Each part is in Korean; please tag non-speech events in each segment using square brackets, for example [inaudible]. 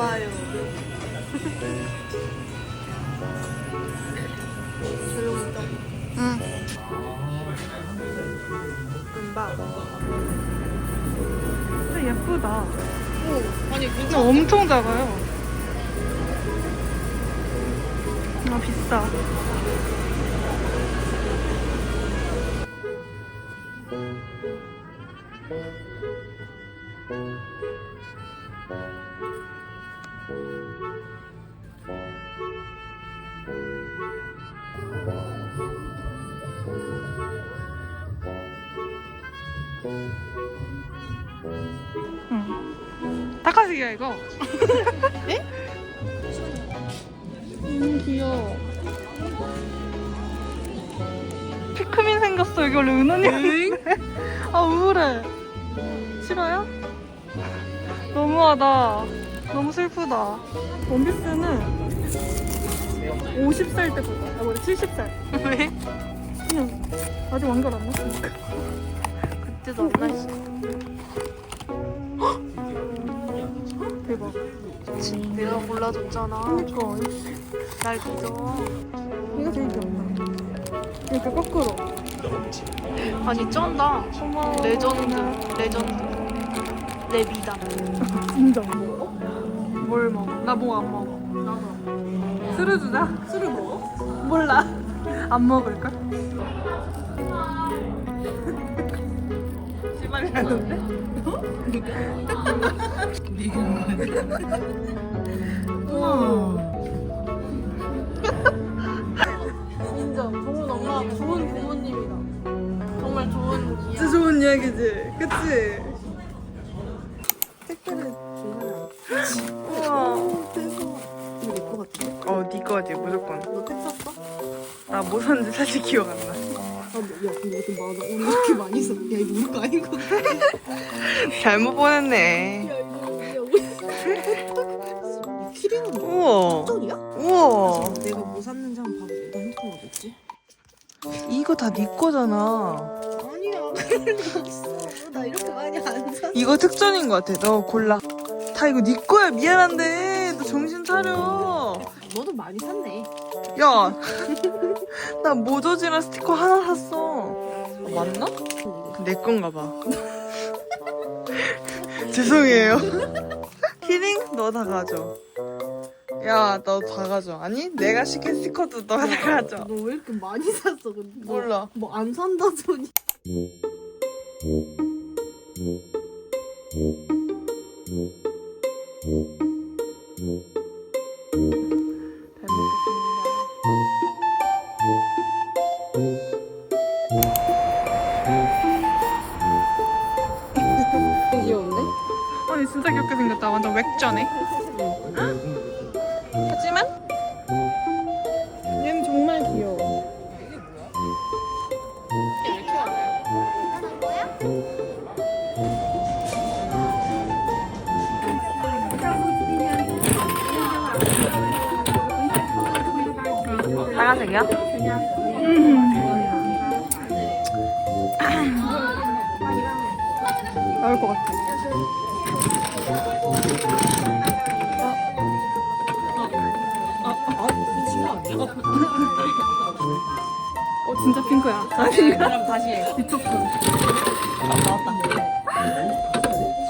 봐요. 조용하다. 응. 근데 예쁘다. 오, 아니 근데 엄청 작아요. 아 비싸. 응. 닭가슴이야 이거. 에? 너무 귀여워. 피크민 생겼어. 이게 원래 은원이었는데. [laughs] 아 우울해. 싫어요? 너무하다. 너무 슬프다. 원피스는 50살 때 보자. 아, 원래 70살. 왜? 그냥 아직 완결 안 났으니까. 그때도 안 나있어. 대박. 내가 골라줬잖아. 그니까. 날 믿어. 이거 제일 귀엽다. 이렇게 거꾸로. 아니 쩐다. 고마워. 레전드. 레전드. 내 미담. 먹어? 뭘 먹어? 나 뭐 안 먹어. 술을 주자. 술을 먹어? 몰라. 안 먹을걸? 씨발이라는데? 인정. 좋은 엄마, 좋은 부모님이다. 정말 좋은 이야. 진짜 좋은 이야기지. 그치? 나 뭐 샀는지 사실 기억 안 나. 아, 야, 근데 좀 많아. 오늘 이렇게 많이 샀. 야, 이거 우리 거 아닌 것 같아. 잘못 보냈네. 야, 이거, 야, 우리. 이 키링은 뭐? 우와. 쩔이야? 우와. 내가 뭐 샀는지 한번 봐볼게. 나 핸드폰 어딨지? 이거 다 네 거잖아. 아니야, 그럴 리 없어. 나 이렇게 많이 안 샀어. 이거 특전인 것 같아. 너 골라. 다 이거 네 거야. 미안한데. 너 정신 차려. 너도 많이 샀네. 야. 나 모조지랑 스티커 하나 샀어. 아, 맞나? 내 건가 봐. [laughs] 죄송해요. 키링? 너 다 가져. 야, 너 다 가져. 아니, 내가 시킨 스티커도 너가 다 가져. 너 왜 이렇게 많이 샀어, 근데? 너 몰라. 뭐 안 산다더니. 귀여운데? 아니, 진짜 귀엽게 생겼다. 완전 맥주네. 하지만, 얘는 정말 귀여워. 빨간색이야? 진짜 핑크야. 그럼 다시 해. 미쳤어. 나왔다.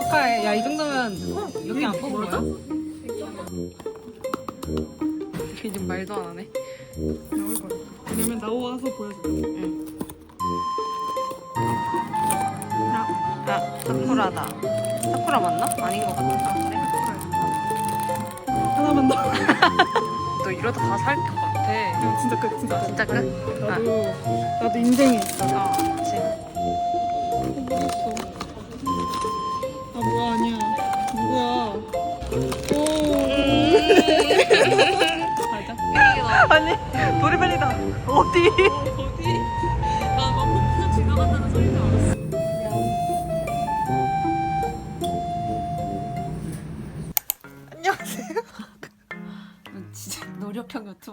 축하해. 야, 이 정도면 여기 안 뽑은 거야? 걔 지금 말도 안 하네. 나올 거야. 왜냐면 나와서 보여줄게. 아, 사쿠라다. 사쿠라 맞나? 아닌 것 같아. 하나만 더. [laughs] 너 이러다 다살것 같아. 진짜 끝, 진짜 끝. 진짜 끝? 아, 나도, 나도 인생에 있어. 어, 그치. 아, 뭐야, 아니야. 누구야. 오. [laughs] 가자. 아니, 노래벨이다. 어디?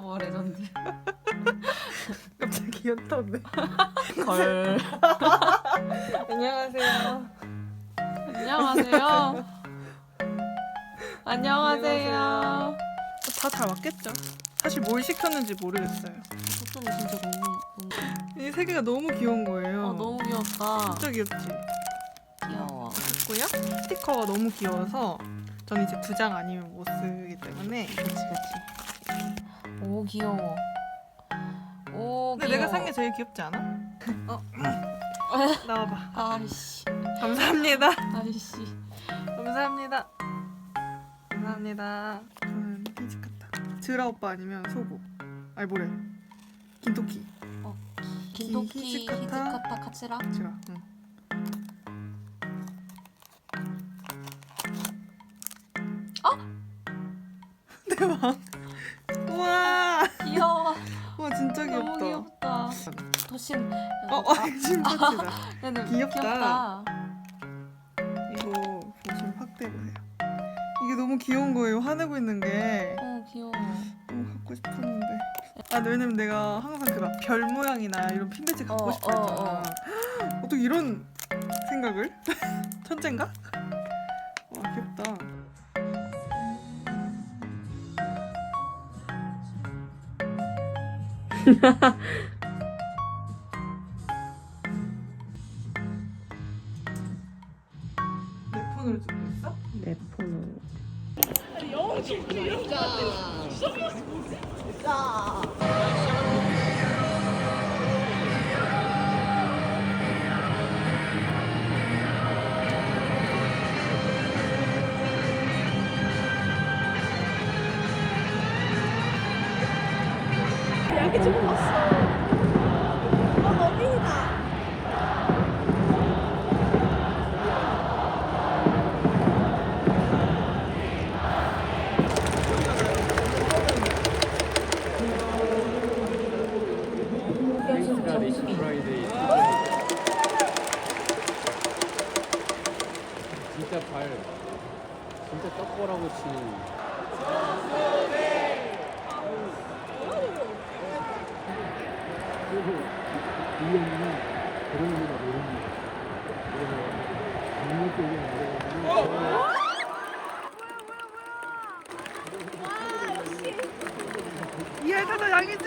노력형 유튜버 레전드. [laughs] 갑자기 연타네. 걸. [laughs] 안녕하세요. [laughs] 안녕하세요. 안녕하세요. 다 잘 맞겠죠? 사실 뭘 시켰는지 모르겠어요. 초점이 진짜 너무 너무 이 세 개가 너무 귀여운 거예요. 어, 너무 귀엽다. 진짜 귀엽지? 귀여워. 고요 스티커가 너무 귀여워서 저는 이제 두 장 아니면 못 쓰기 때문에 그치 그치. 오 귀여워. 오 근데 귀여워. 내가 산 게 제일 귀엽지 않아? 어 나와봐 아이씨 감사합니다 아이씨. 감사합니다 감사합니다 저는 흰색 같다 드라 오빠 아니면 소보 아니 뭐래 긴토키 긴토키 히즈카타. 히즈카타 카츠라. 드라 응. 어? [laughs] 대박 도심. 어, 어 지금 파츠다 얘는 [laughs] 귀엽다. 귀엽다. 이거 보시면 확대 보세요. 이게 너무 귀여운 거예요. 화내고 있는 게 어 귀여워. 너무 갖고 싶었는데. 아, 근데 왜냐면 내가 항상 그 막 별 모양이나 이런 핀 배지 갖고 어, 싶어 어, 했잖아. 어. [gasps] 어떻게 이런 생각을? [laughs] 천재인가? 와 귀엽다. [laughs] 폰으로 찍고 있어? 내 폰으로. 프라이데이 진짜 발 진짜 떡보라고 치는 그리고 이형이는 그런 의미가 모릅니다 그래서 능력 쪽에 나가가지고 이해하다 양이지.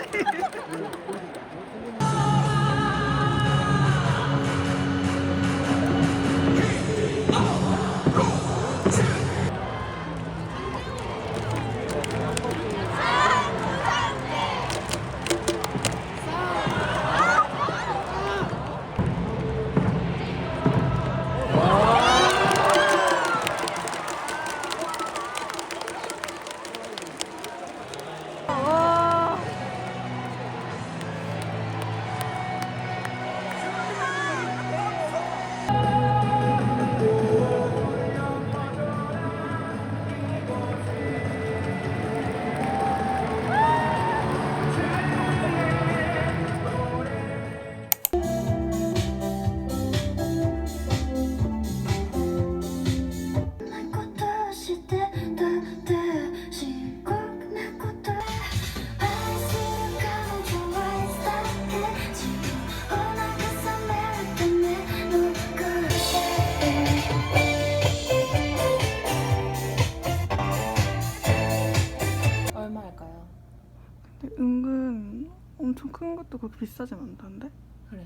비싸진 않던데? 그래요?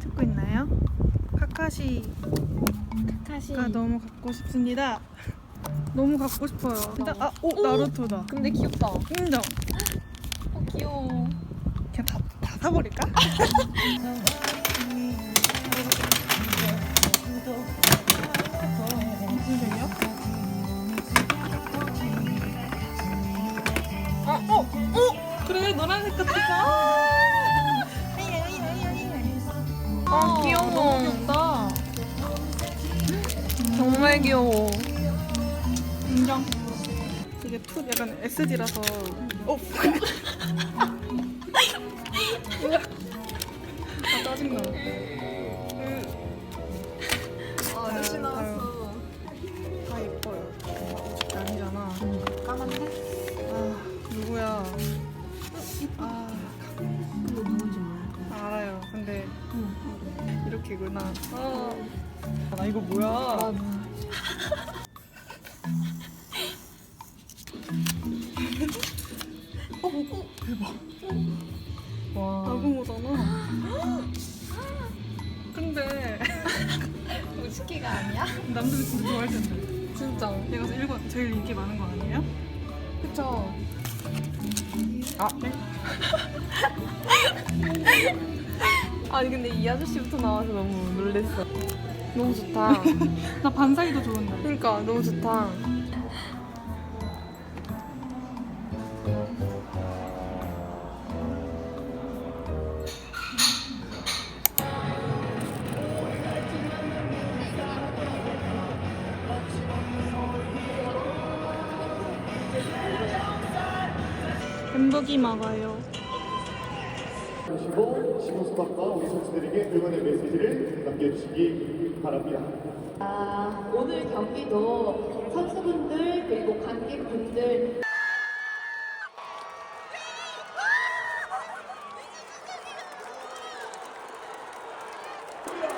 듣고 있나요? 카카시가 카시. 너무 갖고 싶습니다. 너무 갖고 싶어요. 일단 아, 오 나루토다. 근데 귀엽다. 어 인정. 귀여워. 그냥 다, 다 사버릴까? [laughs] 어, 어, 그래 노란색 같다. 아 귀여워. 너무 귀엽다. 정말 귀여워. 인정. 이게 투 약간 SD라서. 어. [laughs] 아 짜증나. 나붕어잖아. 근데 [laughs] 무지개가 아니야? 남들이 진짜 좋아할 텐데. 진짜. 얘가 일본 제일 인기 많은 거 아니에요? 그쵸. 아. [laughs] 아니 근데 이 아저씨부터 나와서 너무 놀랬어. 너무 좋다. [laughs] 나 반사이도 좋은데. 그러니까 너무 좋다. 햄버기 먹어요. 보시고 시범 스탑과 우리 선수들에게 응원의 메시지를 남겨주시기 바랍니다. 아, 오늘 경기도 선수분들 그리고 관객분들 Yeah.